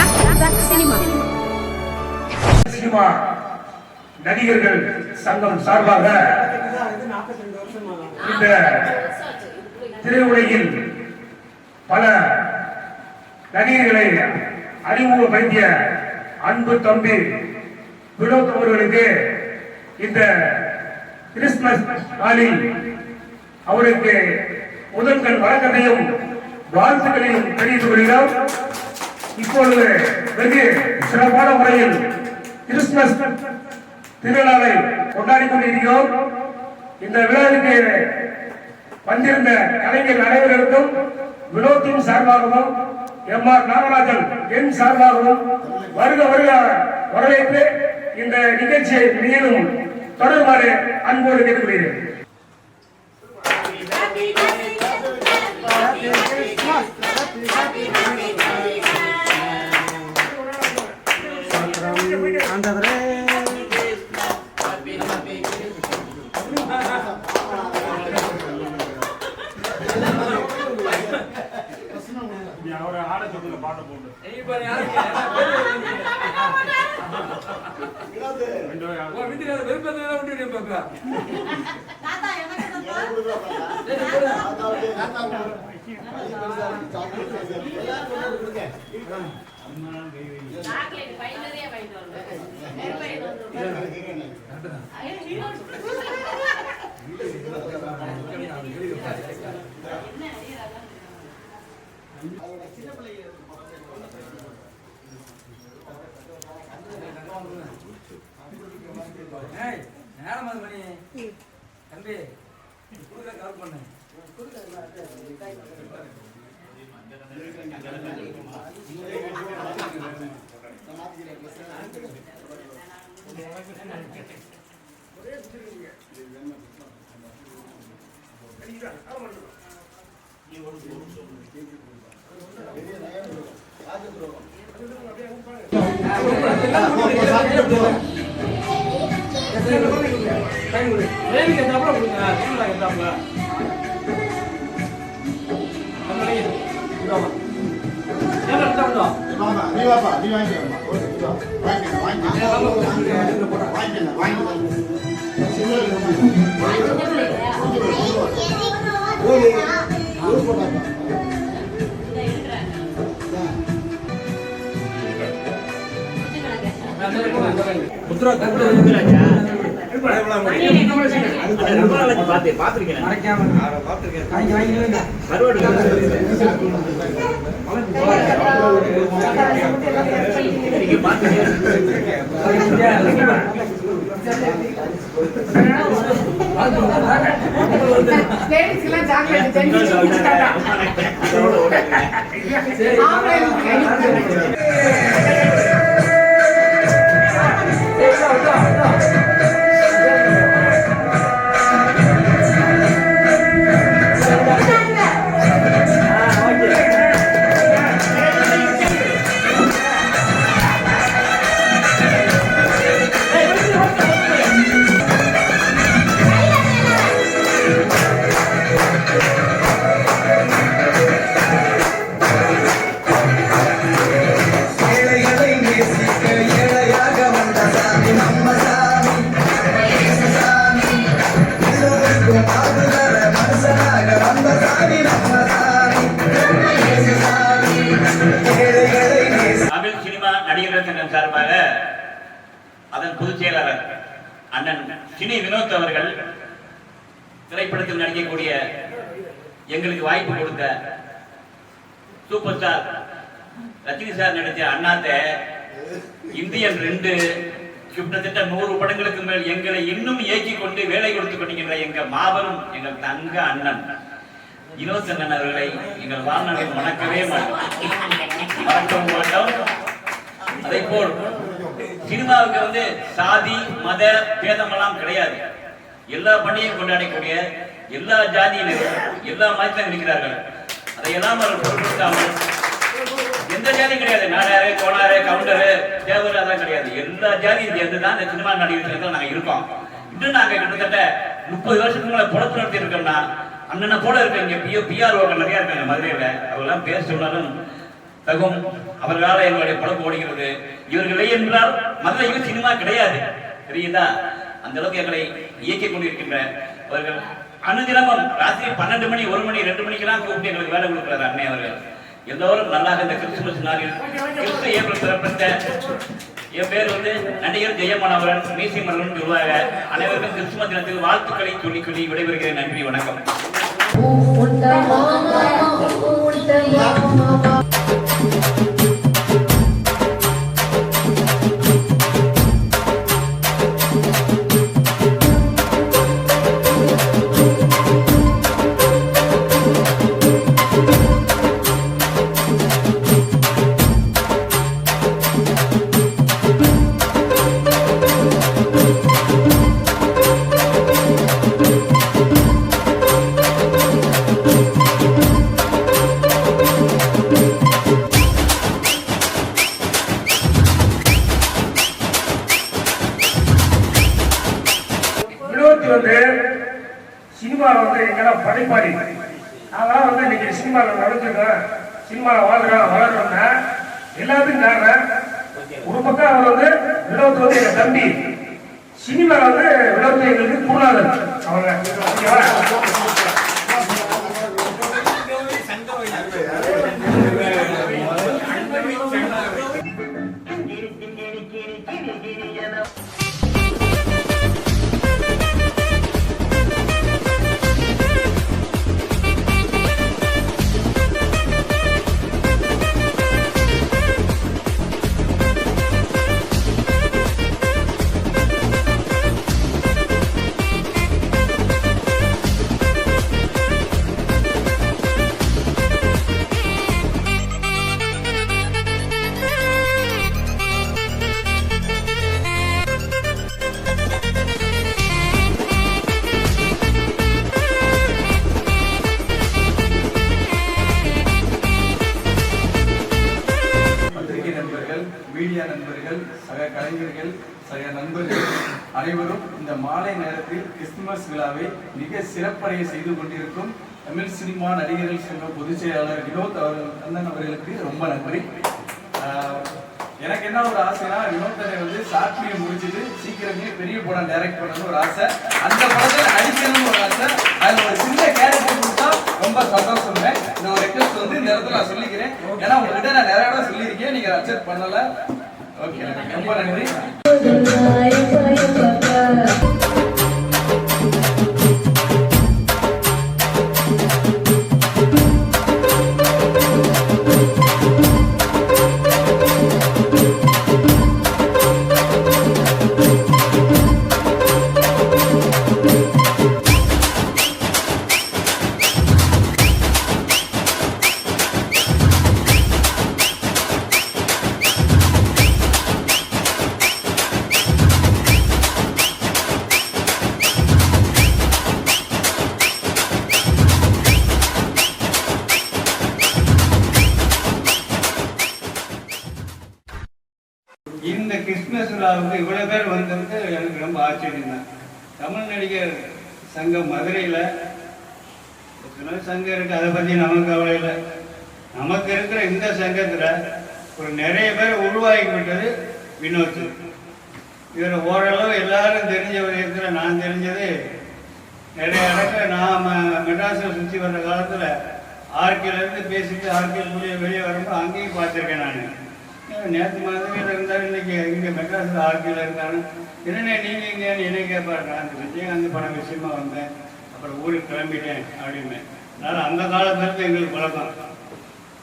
Back to back cinema cinema நடிகர்கள் சங்கம் சார்பாக இந்த திரையுலகில் பல நடிகர்களை அறிமுகப்படுத்திய அன்பு தம்பி வினோத் அவர்களுக்கு இந்த கிறிஸ்துமஸ் நாளில் அவருக்கு முதல்கள் வழக்கத்தையும் வாழ்த்துக்களையும் தெரிவித்துக் கொள்கிறோம். இப்பொழுது வெகு சிறப்பான முறையில் கிறிஸ்துமஸ் திருவிழாவை கொண்டாடி கொண்டிருக்கிறோம். இந்த விழாவிற்கு வந்திருந்த கலைஞர் அனைவருக்கும் வினோத்தின் சார்பாகவும் எம் ஆர் நாகராஜன் என் சார்பாகவும் வருக வருக வரவேற்று இந்த நிகழ்ச்சியை மேலும் தொடருமாறு அன்போடு கேட்டுக்கொள்கிறேன். சாக்லேட் பை நிறைய வாங்கிட்டு வாங்க. நெருப்பை இது வந்து ஐயோ. என்ன நேரம் அது மணி. தம்பி, கொடுக்க கால் பண்ணு. வேலைக்கு நீ வாப்பா, நீ வாங்கிக்கோமா. ஓகே, நீ வாங்கிக்கலாம், லேடிஸ்க்கெல்லாம் சாக்லேட் செஞ்சு குடிச்சிட்டாங்க. Yeah. ரஜினி சார் நடிச்ச அண்ணாத்த இந்தியன் ரெண்டு கிட்டத்தட்ட நூறு படங்களுக்கு மேல் எங்களை இன்னும் இயக்கி கொண்டு வேலை கொடுத்து கொண்டிருக்கின்ற எங்க மாபெரும் எங்கள் தங்க அண்ணன். வினோத் அவர்களை எங்கள் வாழ்நாளில் மணக்கவே மாட்டோம். மறக்கவும் மாட்டோம். அதை போல் சினிமாவுக்கு வந்து சாதி மத பேதமெல்லாம் கிடையாது. எல்லா பண்டிகையும் கொண்டாடக்கூடிய எல்லா ஜாதியினரும் எல்லா மதத்திலும் இருக்கிறார்கள். அதையெல்லாம் அவர்கள் பொருட்படுத்தாமல் எந்த ஜாதியும் கிடையாது. நாடாரு கோனாரு கவுண்டரு தேவர் அதெல்லாம் கிடையாது. எல்லா ஜாதியும் சேர்ந்து தான் இந்த சினிமா நடிகர்கள் நாங்க இருக்கோம். இன்னும் நாங்க கிட்டத்தட்ட முப்பது வருஷத்துக்கு மேலே பொழப்பு நடத்தி இருக்கோம்னா அண்ணனை போல இருக்க இங்க பிஓ பிஆர் நிறைய இருக்காங்க மதுரையில. அவங்களாம் பேர் சொன்னாலும் தகும். அவர்களால் எங்களுடைய பழப்பு ஓடுகிறது இவர்களே என்றால் மதுரையில் சினிமா கிடையாது. தெரியுதா? அந்த அளவுக்கு எங்களை இயக்கிக் கொண்டிருக்கின்ற அவர்கள். அனுதினமும் ராத்திரி பன்னெண்டு மணி ஒரு மணி ரெண்டு மணிக்கெல்லாம் கூப்பிட்டு எங்களுக்கு வேலை கொடுக்குறாரு அன்னை அவர்கள். எல்லோரும் நல்லாக இந்த கிறிஸ்துமஸ் நாளில் கிறிஸ்து ஏப்ரல் பிறப்பித்த என் பேர் வந்து நடிகர் ஜெயமானவரன் மீசி மன்னன் உருவாக அனைவருக்கும் கிறிஸ்துமஸ் தினத்தில் வாழ்த்துக்களை சொல்லி சொல்லி விடைபெறுகிறேன். நன்றி வணக்கம். வினோத் வந்து சினிமாவில் வந்து எங்கெல்லாம் படைப்பாடி நாங்களாம் வந்து இன்னைக்கு சினிமாவில் நடந்துருக்கோம். சினிமாவில் வாழ்றோம் வளர்றோம்னா எல்லாத்துக்கும் காரணம் ஒரு பக்கம் அவர் வந்து வினோத் வந்து எங்கள் தம்பி. சினிமாவில் வந்து வினோத் எங்களுக்கு பொருளாதாரம். அவங்க மீடியா நண்பர்கள் சக கலைஞர்கள் சக நண்பர்கள் அனைவரும் இந்த மாலை நேரத்தில் கிறிஸ்துமஸ் விழாவை மிக சிறப்படைய செய்து கொண்டிருக்கும் தமிழ் சினிமா நடிகர்கள் சங்க பொதுச் செயலாளர் வினோத் அவர்கள் அண்ணன் அவர்களுக்கு ரொம்ப நன்றி. ஆஹ், எனக்கு என்ன ஒரு ஆசைனா வினோத்தனை வந்து சாட்சியை முடிச்சுட்டு சீக்கிரமே பெரிய படம் டைரக்ட் பண்ணணும்னு ஒரு ஆசை. அந்த படத்தில் அடிக்கணும்னு ஒரு ஆசை. அதில் ஒரு சின்ன கேரக்டர் ரொம்ப சந்தோஷங்க இந்த ஒரு ரெக்வஸ்ட் வந்து இந்த இடத்துல நான் சொல்லிக்கிறேன். ஏன்னா உங்ககிட்ட நான் நிறைய இடம் சொல்லியிருக்கேன். நீங்க அக்செப்ட் பண்ணல. ஓகே ரொம்ப நன்றி. இந்த கிறிஸ்துமஸ் விழாவுக்கு இவ்வளோ பேர் வந்தது எனக்கு ரொம்ப ஆச்சரியம். தான் தமிழ் நடிகர் சங்கம் மதுரையில். சங்கம் இருக்குது அதை பற்றி நமக்கு கவலை இல்லை. நமக்கு இருக்கிற இந்த சங்கத்தில் ஒரு நிறைய பேர் உருவாகிவிட்டது வினோத் இவர் ஓரளவு எல்லாரும் தெரிஞ்சவர் இருக்கிற நான் தெரிஞ்சது நிறைய இடத்துல நான் ம- மெட்ராஸில் சுற்றி வர்ற காலத்தில் ஆர்கேலேருந்து பேசிட்டு ஆர்கே வெளியே வெளியே வரும்போது அங்கேயும் பார்த்துருக்கேன் நான். நேற்று மதுரையில் இருந்தார் இன்னைக்கு இங்கே மெட்ராஸில் ஆர்மியில் இருந்தாலும் என்னென்ன நீங்கள் இங்கேன்னு என்னை கேட்பாரு நான் விஜயகாந்த் படம் விஷயமா வந்தேன். அப்புறம் ஊருக்கு கிளம்பிட்டேன் அப்படின்னு. அதனால் அந்த காலத்துலேருந்து எங்களுக்கு பழக்கம்.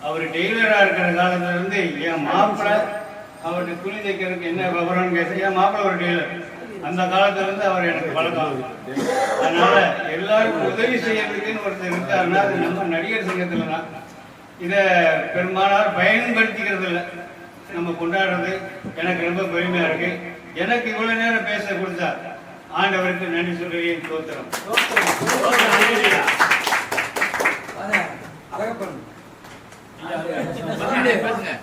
அவர் டெய்லராக இருக்கிற காலத்துலேருந்து என் மாப்பிள்ளை அவர்கிட்ட துணி தைக்கிறதுக்கு என்ன விவரம்னு கேட்டு என் மாப்பிள்ளை ஒரு டெய்லர். அந்த காலத்துலேருந்து அவர் எனக்கு பழக்கம். அதனால எல்லாருக்கும் உதவி செய்யறதுக்குன்னு ஒருத்தர் இருக்காருன்னா அது நம்ம நடிகர் சங்கத்தில் தான் இதை பெரும்பாலார் பயன்படுத்திக்கிறது இல்லை நம்ம கொண்டாடுறது எனக்கு ரொம்ப பெருமையா இருக்கு. எனக்கு இவ்வளவு நேரம் பேச கொடுத்தா ஆண்டவருக்கு நன்றி சொல்கிறேன் தோத்திரம் அழகப்பன். பேசுங்க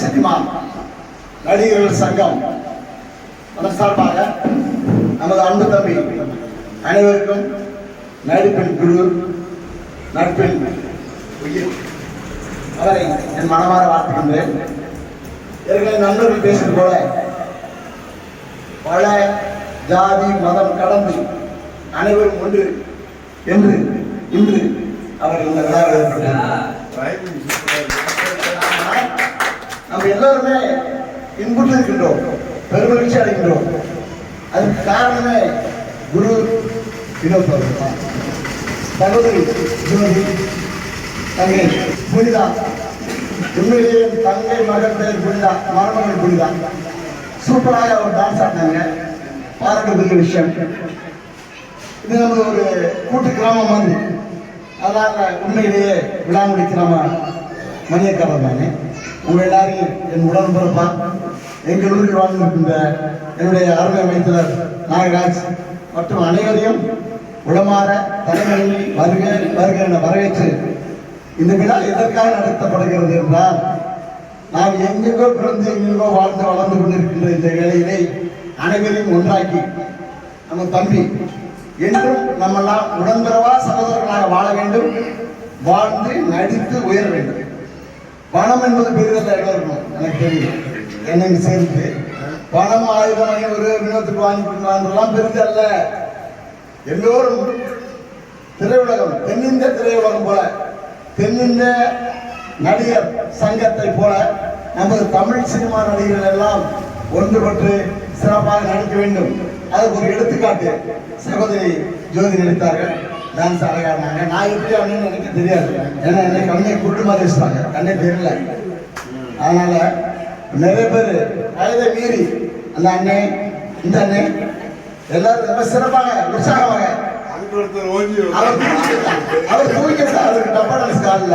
கிறிஸ்துமஸ் நடிகர்கள் சங்கம். அதன் சார்பாக நமது அன்பு தம்பி அனைவருக்கும் நடிப்பின் குரு நட்பின் உயிர். அவரை என் மனமாற வாழ்த்துகின்றேன். ஏற்கனவே நண்பர்கள் பேசுவது போல பல ஜாதி மதம் கடந்து அனைவரும் ஒன்று என்று இன்று அவர் இந்த விழாவில் ஏற்பட்டார் நம்ம எல்லாருமே இன்புற்று இருக்கின்றோம். பெருமகிழ்ச்சி அடைகின்றோம். அதுக்கு காரணமே குரு வினோத் அவர்கள் தான். சகோதரி ஜோதி தங்கை புனிதா. உண்மையிலேயே தங்கை மகன் பேர் புனிதா மருமகன் புனிதா. சூப்பராக அவர் டான்ஸ் ஆடினாங்க. பாராட்டக்கூடிய விஷயம். இது நம்ம ஒரு கூட்டு கிராமம் மாதிரி. அதனால உண்மையிலேயே விழாமுடி கிராமம் மணியக்காரர் தானே உங்கள் எல்லாரையும் என் உடன்பிறப்பா எங்கள் ஊரில் வாழ்ந்திருக்கின்ற என்னுடைய அருமை அமைச்சர் நாகராஜ் மற்றும் அனைவரையும் உளமாற தலைமையில் வருக வருக என வரவேற்று இந்த விழா எதற்காக நடத்தப்படுகிறது என்றால் நாம் எங்கெங்கோ பிறந்து எங்கெங்கோ வாழ்ந்து வளர்ந்து கொண்டிருக்கின்ற இந்த வேலையிலே அனைவரையும் ஒன்றாக்கி நம்ம தம்பி என்றும் நம்மெல்லாம் உடன்பிறவா சகோதரர்களாக வாழ வேண்டும் வாழ்ந்து நடித்து உயர வேண்டும். பணம் என்பது பெரிதல்ல இருக்கும் எனக்கு தெரியும். என்னங்க சேர்ந்து? பணம் ஆயுதம் ஒரு வினோத்துக்கு வாங்கி கொடுக்கலாம்லாம் பெரிதல்ல எல்லோரும் திரையுலகம் தென்னிந்திய திரையுலகம் போல தென்னிந்திய நடிகர் சங்கத்தை போல நமது தமிழ் சினிமா நடிகர்கள் எல்லாம் ஒன்றுபட்டு சிறப்பாக நடிக்க வேண்டும். அதுக்கு ஒரு எடுத்துக்காட்டு சகோதரி ஜோதி நடித்தார்கள். டான்ஸ் அழகாடினாங்க நான் எப்படி அப்படின்னு எனக்கு தெரியாது. ஏன்னா என்னை கண்ணை குருட்டு மாதிரி வச்சுட்டாங்க கண்ணே தெரியல. அதனால நிறைய பேர் வயதை மீறி அந்த அண்ணே இந்த அண்ணே எல்லாரும் ரொம்ப சிறப்பாக உற்சாகமாக அவர் தூங்கிட்டார். அவருக்கு டப்பா டான்ஸ் காலில்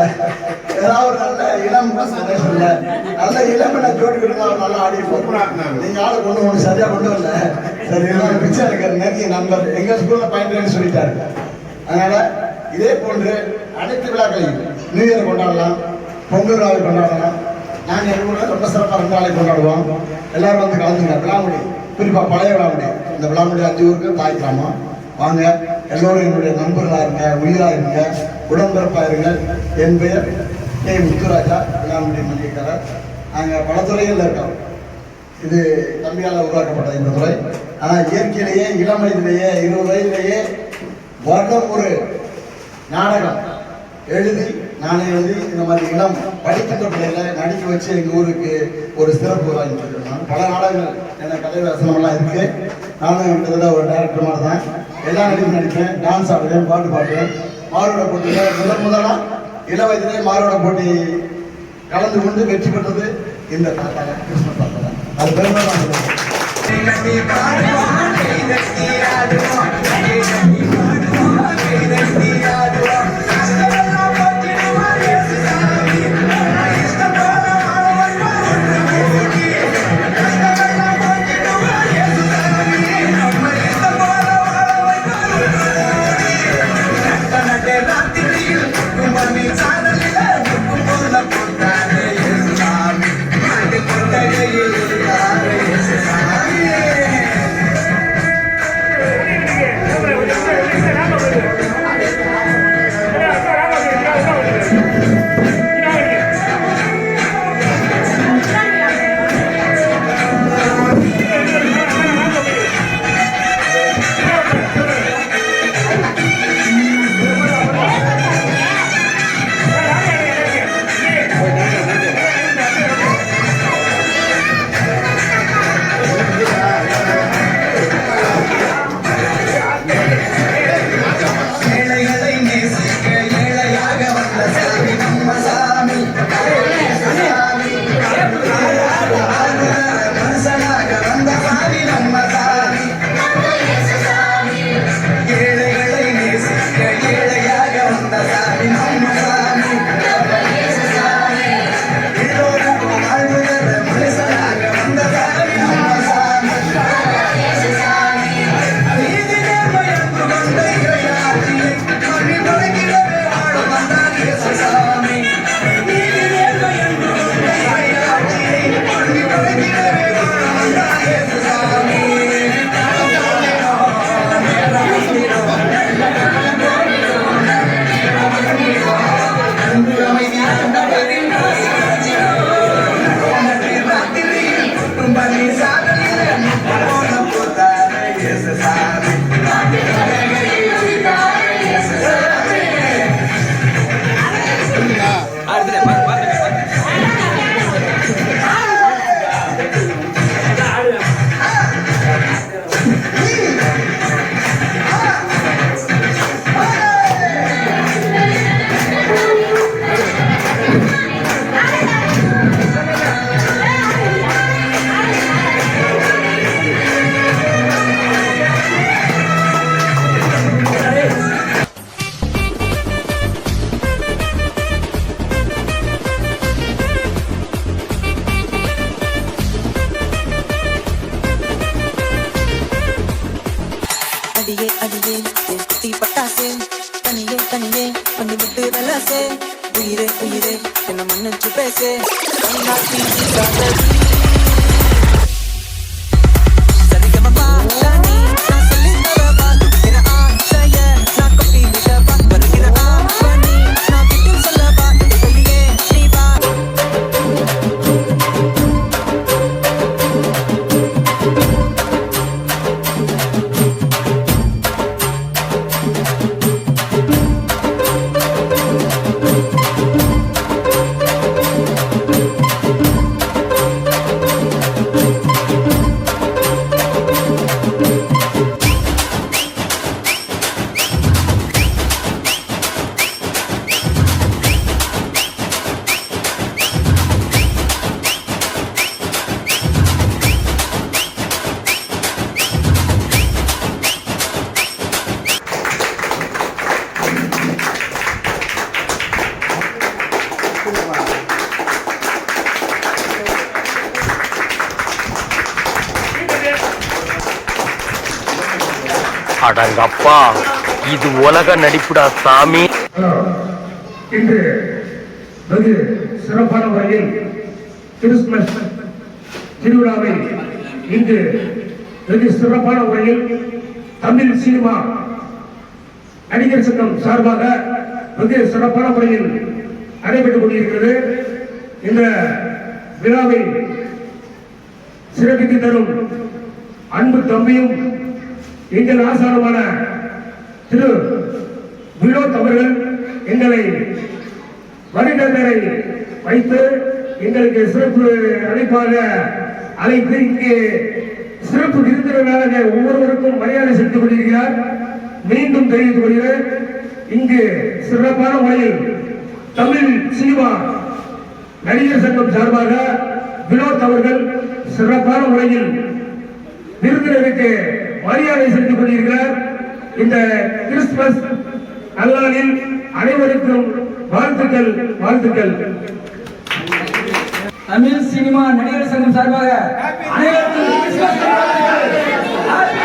ஏதாவது ஒரு நல்ல இளம் சொல்ல நல்ல இளம் ஜோடி விடுங்க. அவர் நல்லா ஆடி. நீங்க ஆளு கொண்டு ஒன்று சரியா கொண்டு வரல. சரி பிச்சை எடுக்கிற நெருங்கிய நண்பர். எங்க ஸ்கூல்ல பயின்றேன்னு சொல்லிட்டாரு. அதனால இதே போன்று அனைத்து விழாக்களையும் நியூ இயர் கொண்டாடலாம் பொங்கல் விழாவை கொண்டாடலாம். நாங்கள் எங்கள் ஊரில் ரொம்ப சிறப்பாக ரெண்டு நாளை கொண்டாடுவோம். எல்லாரும் வந்து கலந்துங்க. விழாமுடி குறிப்பாக பழைய விழாமுடி. இந்த விழாமுடி அஞ்சு ஊருக்கு தாய் கிராமம். வாங்க எல்லோரும் என்னுடைய நண்பர்களாக இருங்க உயிராக இருங்க உடன்பிறப்பாக இருங்க. என் பெயர் கே. முத்துராஜா விழாமுடி மல்லிகாரர் நாங்கள் பல துறைகளில் இருக்கோம். இது தம்பியால் உருவாக்கப்பட்ட இந்த துறை. ஆனால் இயற்கையிலேயே இளம் வயதிலேயே இருபது வயதிலேயே வருடம் ஒரு நாடகம். எழுதி நானே எழுதி இந்த மாதிரி இடம் படிக்கின்ற பிள்ளைகளை நடிக்க வச்சு எங்கள் ஊருக்கு ஒரு சிறப்பு வாங்கி கொடுத்துருக்கேன் பல நாடகங்கள் என்ன கதை வசனமெல்லாம் இருக்கு. நானும் கிட்டத்தட்ட ஒரு டேரக்டர் மாதிரி தான். எல்லா நடிப்பும் நடிப்பேன். டான்ஸ் ஆடுவேன் பாட்டு பாடுவேன். மாறுவிட போட்டியில் முதல் முதலாக இள வயதிலே போட்டி கலந்து கொண்டு வெற்றி பெற்றது இந்த தாத்தா கிருஷ்ண தாத்தா தான். அது பெருமை தான் விட்டு ரலாசே உயிரே உயிரே என்ன மன்னிச்சு பேசே அடங்கப்பா. இது உலக நடிப்புடா சாமி. இன்று வெகு சிறப்பான முறையில் கிறிஸ்துமஸ் திருவிழாவை இன்று வெகு சிறப்பான முறையில் தமிழ் சினிமா நடிகர் சங்கம் சார்பாக வெகு சிறப்பான முறையில் நடைபெற்றுக் கொண்டிருக்கிறது. இந்த விழாவை சிறப்பித்து தரும் அன்பு தம்பியும் எங்கள் ஆசாரமான திரு வினோத் அவர்கள் எங்களை வழிநடரை வைத்து எங்களுக்கு சிறப்பு அழைப்பாக அழைத்து இங்கே சிறப்பு விருந்தினராக ஒவ்வொருவருக்கும் மரியாதை செலுத்திக் கொண்டிருக்கிறார். மீண்டும் தெரிவித்துக் கொள்கிறேன். இங்கு சிறப்பான முறையில் தமிழ் சினிமா நடிகர் சங்கம் சார்பாக வினோத் அவர்கள் சிறப்பான முறையில் விருந்தினருக்கு மரியாதை செலுத்திக் கொண்டிருக்கிறார் இந்த கிறிஸ்துமஸ் நல்லாளில் அனைவருக்கும் வாழ்த்துக்கள் வாழ்த்துக்கள் தமிழ் சினிமா நடிகர் சங்கம் சார்பாக அனைவருக்கும் கிறிஸ்துமஸ் நல்வாழ்த்துக்கள்.